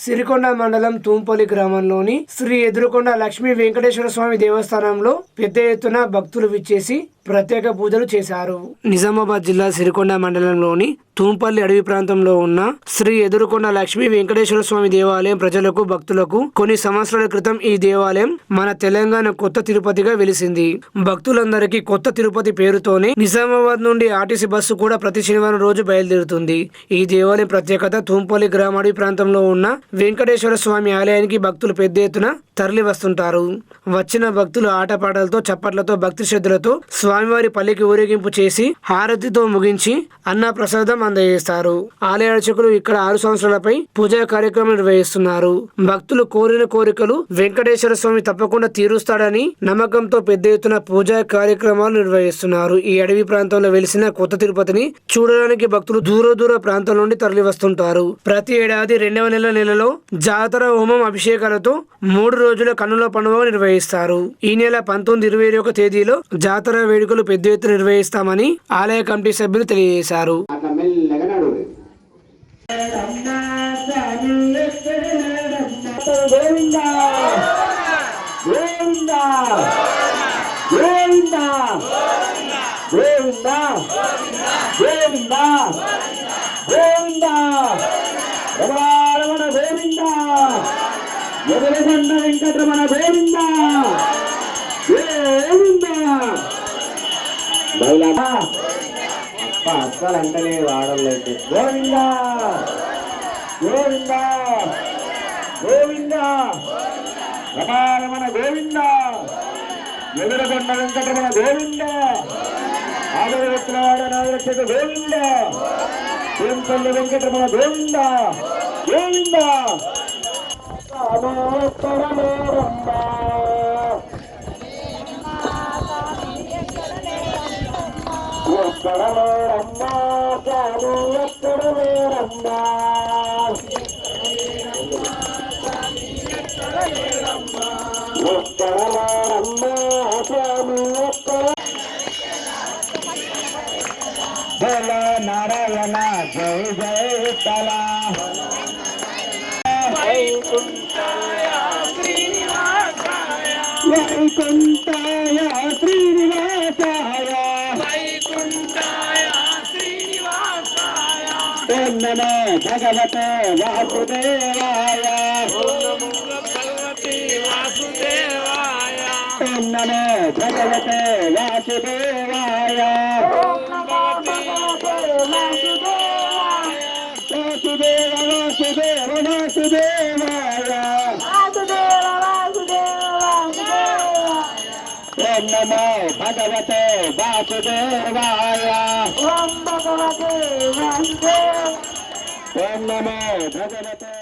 సిరికొండ మండలం తూంపల్లి గ్రామంలోని శ్రీ ఎదురుకొండ లక్ష్మీ వెంకటేశ్వర స్వామి దేవస్థానంలో పెద్ద ఎత్తున భక్తులు విచ్చేసి ప్రత్యేక పూజలు చేశారు. నిజామాబాద్ జిల్లా సిరికొండ మండలంలోని తూంపల్లి అడవి ప్రాంతంలో ఉన్న శ్రీ ఎదురుకొండ లక్ష్మీ వెంకటేశ్వర స్వామి దేవాలయం ప్రజలకు భక్తులకు కొన్ని సంవత్సరాల క్రితం ఈ దేవాలయం మన తెలంగాణ కొత్త తిరుపతిగా వెలిసింది. భక్తులందరికీ కొత్త తిరుపతి పేరుతోనే నిజామాబాద్ నుండి ఆర్టీసీ బస్సు కూడా ప్రతి శనివారం రోజు బయలుదేరుతుంది. ఈ దేవాలయం ప్రత్యేకత తూంపల్లి గ్రామ అడవి ప్రాంతంలో ఉన్న వెంకటేశ్వర స్వామి ఆలయానికి భక్తులు పెద్ద ఎత్తున తరలి వస్తుంటారు వచ్చిన భక్తులు ఆటపాటలతో చప్పట్లతో భక్తి శ్రద్ధలతో స్వామివారి పల్లికి ఊరేగింపు చేసి హారతితో ముగించి అన్న ప్రసాదం అందజేస్తారు. ఆలయ అర్చకులు ఇక్కడ ఆరు సంవత్సరాలపై పూజా కార్యక్రమం నిర్వహిస్తున్నారు. భక్తులు కోరిన కోరికలు వెంకటేశ్వర స్వామి తప్పకుండా తీరుస్తాడని నమ్మకంతో పెద్ద ఎత్తున పూజా కార్యక్రమాలు నిర్వహిస్తున్నారు. ఈ అడవి ప్రాంతంలో వెలిసిన కొత్త తిరుపతిని చూడడానికి భక్తులు దూర దూర ప్రాంతం నుండి తరలి వస్తుంటారు ప్రతి ఏడాది రెండవ నెల నెలలో జాతర హోమం అభిషేకాలతో మూడు రోజుల కన్నుల పండుగ నిర్వహిస్తారు. ఈ నెల పంతొమ్మిది ఇరవై ఒక తేదీలో జాతర వేడుకలు పెద్ద ఎత్తున నిర్వహిస్తామని ఆలయ కమిటీ సభ్యులు తెలియజేశారు వెంకటరమణ అస్సలు అంటలే వాడలేదు గోవింద! గోవింద! గోవింద! రమారమణ గోవింద! ఎదురగొండ వెంకటరమణ గోవింద! ఆదరవచ్చిన వాడ నాగరక్షక గోవింద! తిరుపల్లి వెంకటరమణ గోవింద! గోవింద! ఎక్కడ లేరమ్మా చాలు ఎక్కడ లేరమ్మా. ఎక్కడ లేరమ్మా చాలు ఎక్కడ బల నారాయణ జై జై తలా. వైకుంఠాయ శ్రీనివాసాయ. ఓం నమో భగవతే వాసుదేవాయ. ఓం నమో భగవతే వాసుదేవాయ. వాసుదేవ వాసుదేవ వాసుదేవాయ. ఓం నమో భగవతే వాసుదేవాయ. ఓం నమో భగవతే